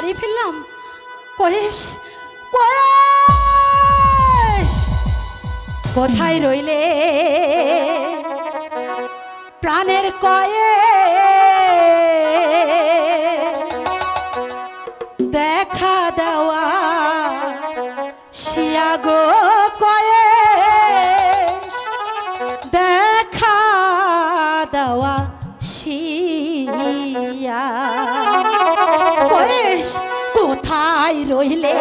হারিয়ে ফেললাম। কয়েস কয়েস কোথায় রইলে? প্রাণের কয়ে। দেখা দেওয়া শিয়াগো কয়ে। দেখা দেওয়া কোথায় রইলে?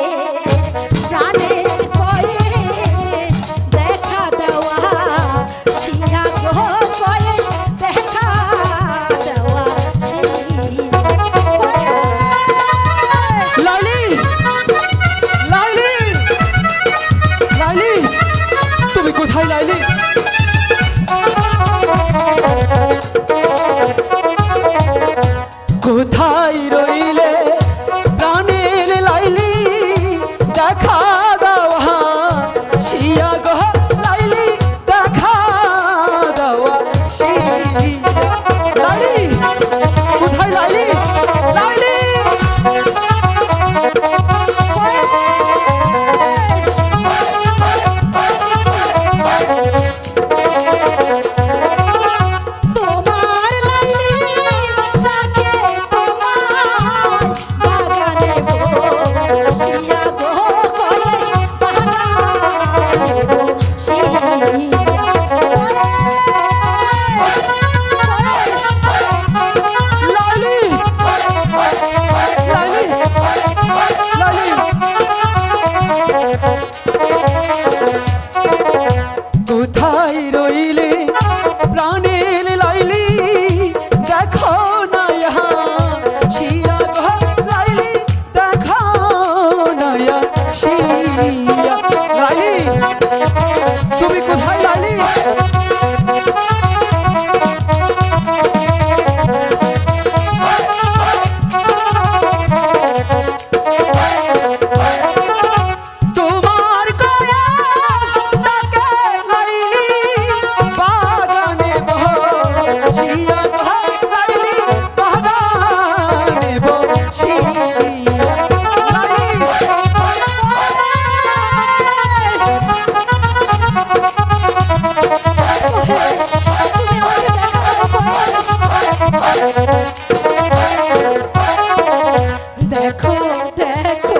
দেখো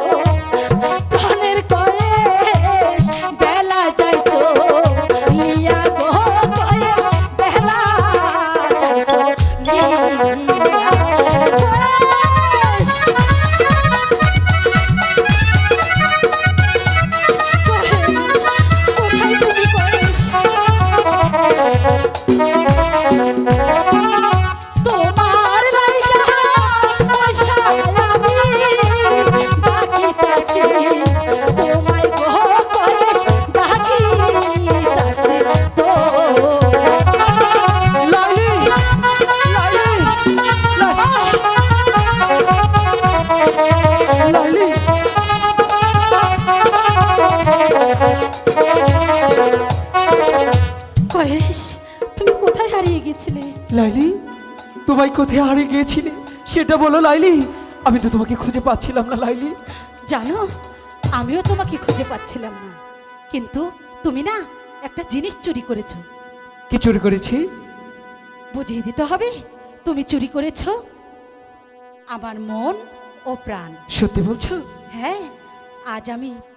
গেছিলে লাইলি তোমায় কোথায় হারিয়ে গিয়েছিলে? সেটা বলো লাইলি। আমি তো তোমাকে খুঁজে পাচ্ছিলাম না লাইলি। জানো আমিও তোমাকে খুঁজে পাচ্ছিলাম না। কিন্তু তুমি না একটা জিনিস চুরি করেছ। কি চুরি করেছি? বুঝিয়ে দিতে হবে তুমি চুরি করেছ আমার মন ও প্রাণ। সত্যি বলছো? হ্যাঁ আজ আমি